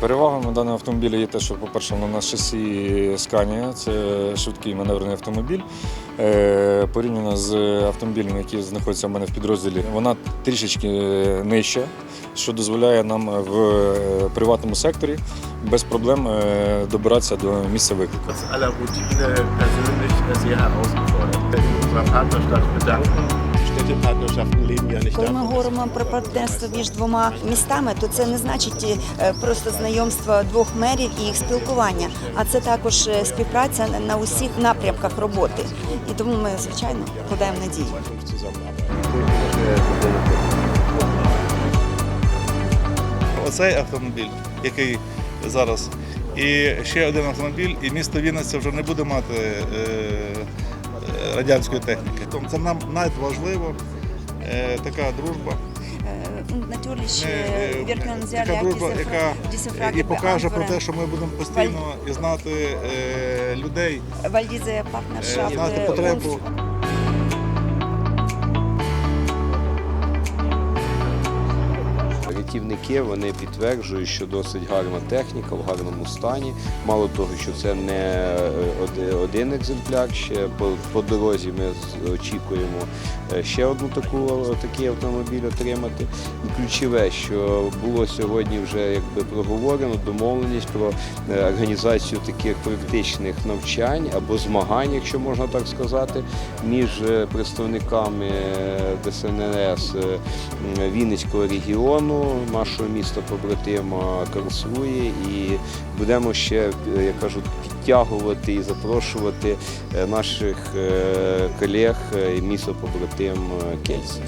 Перевагами даного автомобіля є те, що, по-перше, на шасі Scania, це швидкий маневрений автомобіль. Е, Порівняно з автомобілями, які знаходяться в мене в підрозділі, вона трішечки нижча, що дозволяє нам в е, приватному секторі без проблем е, добиратися до місця виклику. Коли ми говоримо про партнерство між двома містами, то це не значить е, просто знайомство двох мерів і їх спілкування, а це також е, співпраця на усіх напрямках роботи. І тому ми, звичайно, вкладаємо надію. Оцей автомобіль, який зараз, і ще один автомобіль, і місто Вінниця вже не буде мати е, е, радянської техніки. Тому Це нам надважливо, е, така дружба. Natürlich Е, е, така дружба, яка і покаже про те, що ми будемо постійно і знати людей, знати потребу. Uns Рятівники вони підтверджують, що досить гарна техніка в гарному стані. Мало того, що це не е, один екземпляр. Ще по, по дорозі ми очікуємо е, ще одну таку такий автомобіль отримати. І ключове, що було сьогодні вже якби проговорено, домовленість про е, організацію таких практичних навчань або змагань, якщо можна так сказати, між представниками ДСНС Вінницького регіону, нашого міста побратима Карлсрує, і будемо ще, я як кажуть, підтягувати і запрошувати е, наших е, колег е, і місто побратим е, Кельсі.